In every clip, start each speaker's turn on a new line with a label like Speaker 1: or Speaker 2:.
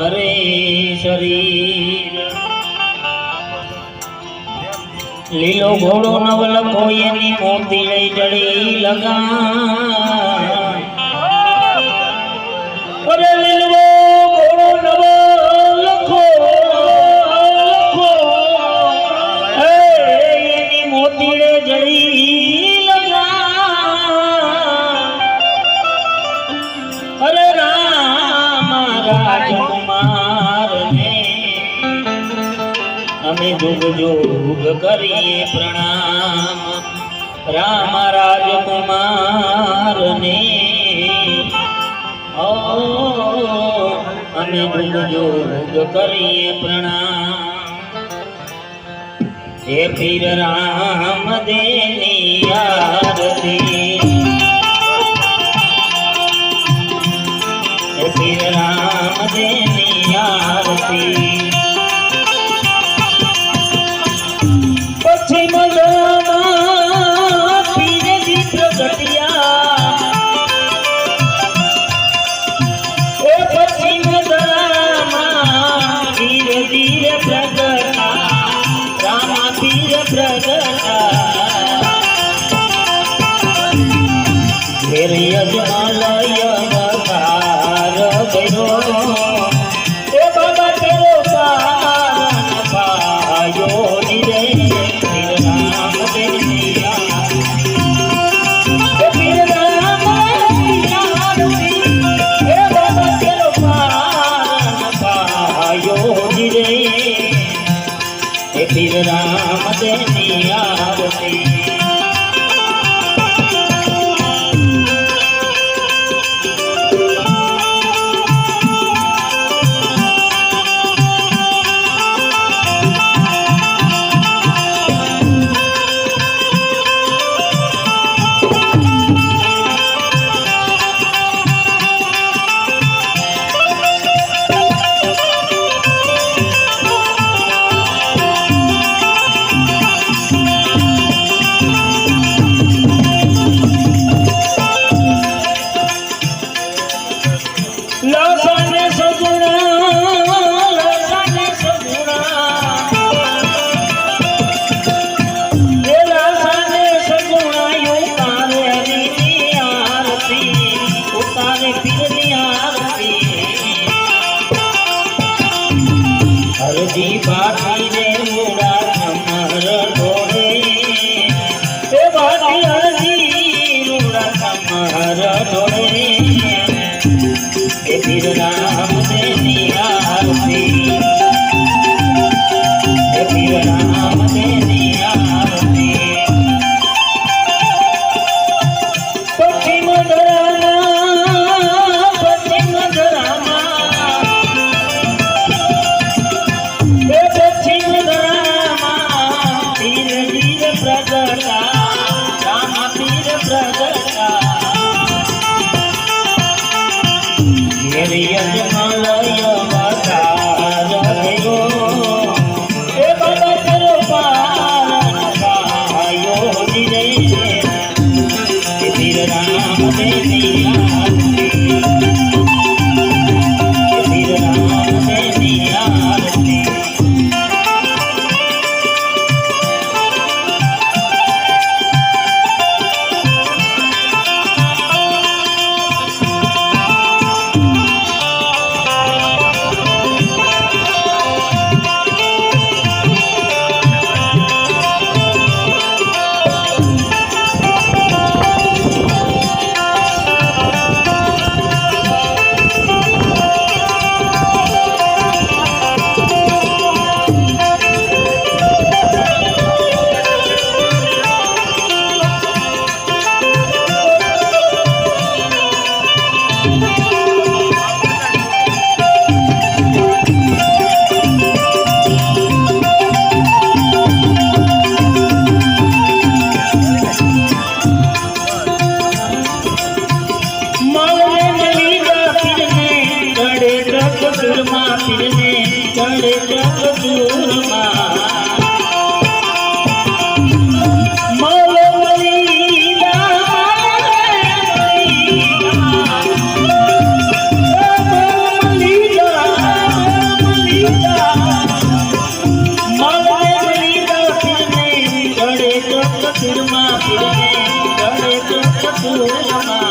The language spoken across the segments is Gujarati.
Speaker 1: કરે શરીર લીલો ઘોડો નવલખો એની મોતી લઈ જડી લગા જોગ જોગ કરીએ પ્રણામ. રામ રાજકુમારને. ઓ, અમે જોગ જોગ કરીએ પ્રણામ. હે પીર રામ દેની આરતી. હે પીર રામ દેની આરતી. திருநாள் Thank baby. ચૂરમાં પીરને ચડે ચૂરમાં ચૂરમાં પીરને ચડે ચૂરમાં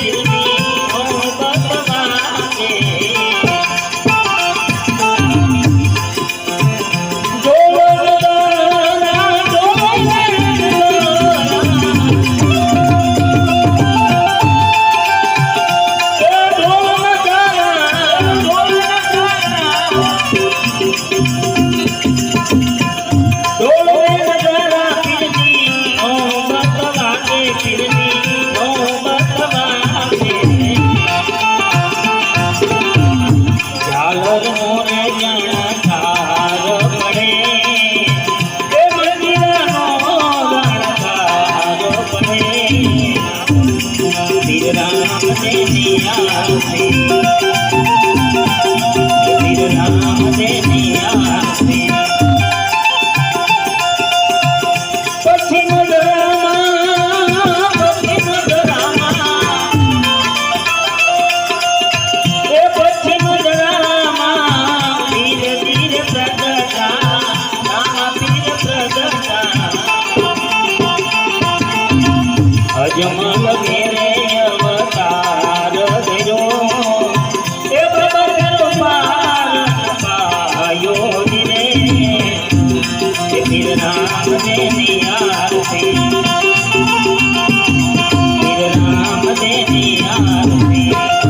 Speaker 1: Thank you. યમલ મેરે અવતાર દેજો. એ પ્રબળ પાર પાયો દિને. એ નિર્નામ ને નિયારતી નિર્નામ ને નિયારતી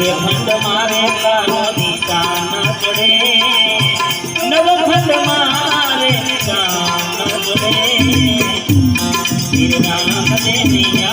Speaker 1: નવખંડ મારે તારો નિશાન ચડે નવખંડ મારે દેવ યાદ